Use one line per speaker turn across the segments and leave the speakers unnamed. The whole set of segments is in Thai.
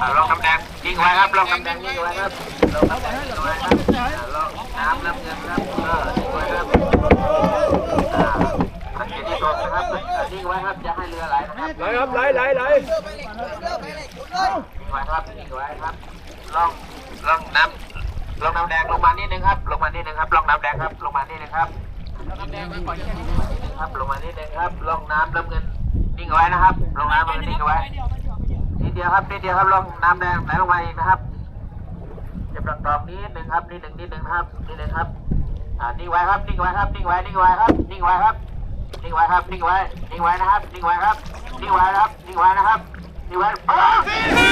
อ่าลองน้ำแดงยิงไว้ครับลองน้ำแดงยิงไว้ครับลองน้ำแดงยิงไว้ครับอ่าลองน้ำน้ำเงินครับเออยิงไว้ครับอ่าสังเกตที่ตรงนะครับยิงไว้ครับอย่าให้เรือไหลนะครับ
ไหลครับไหลไหลไหล
ยิงไว้ครับยิงไว้ครับลองลองน้ำลองน้ำแดงลงมานิดนึงครับลงมานิดนึงครับลองน้ำแดงครับลงมานิดนึงครับลงน้ำแดงก่อนแค่นี้ครับลงมานิดนึงครับลองน้ำน้ำเงินนิ่งไว้นะครับลงน้ำน้ำเงินนิ่งไว้ นิดเดียวครับนิดเดียวครับลงน้ำแดงไหลลงมาอีกนะครับจะประกอบนี้หนึ่งครับนี่หนึ่งนี่หนึ่งครับนิดหนึ่งครับอ่านิ่งไว้ครับนิ่งไว้ครับนิ่งไว้นิ่งไว้ครับนิ่งไว้ครับนิ่งไว้ครับนิ่งไว้นิ่งไว้นะครับนิ่งไว้ครับนิ่งไว้นะครับนิ่งไว้นะครับนิ่งไว้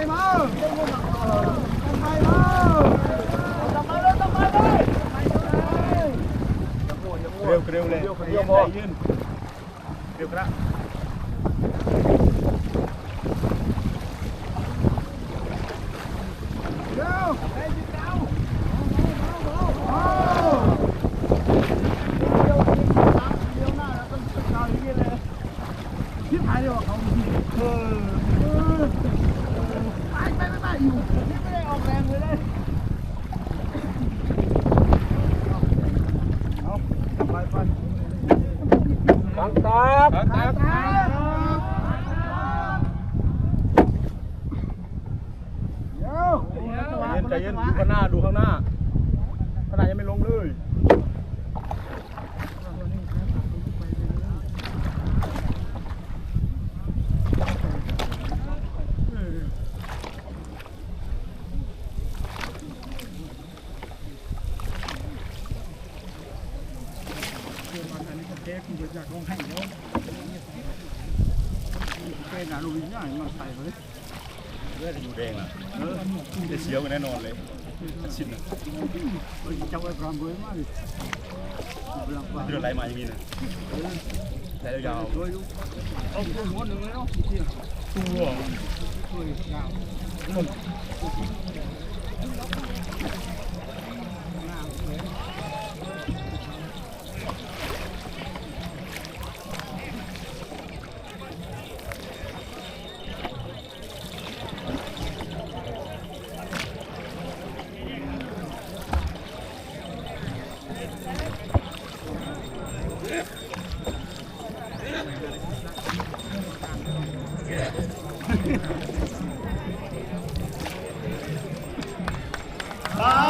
เล
ยตั้งไปเลย
เร็วเร็วเลยเร็วพอยืนเร็วครับ
เร็วไอ้จิ๊กเจ้าเดี๋ยวเดี๋ยวหน้าต้องต้องเอาอย่างนี้เลยที่ถ่ายเดี๋ยวเขาเออเออไป ไปไปไปอยู่ไม่ได้ออกแรงเลยเลยเอาไปไป
ตักตักตัก
เดี๋ยว
เย็นใจเย็นดูข้างหน้าดูข้างหน้าข้างหน้ายังไม่ลงเลย ก
เป็นอะลูกนี่มาใส่เลย
เลือดอยู่แดงอะเออจะเสียวกันแน่นอนเลยชินอะ
เจ้าไอ้พรามเว้ยมาดิบลังว่า
เดือดไหลมาอย่างนี้นะไหลยาว
โดยลูกเอาตัวหัวหนึ่งเลยเนาะ
ตัว
ตัวยาว ส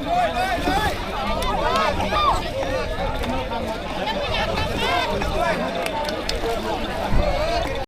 Come on.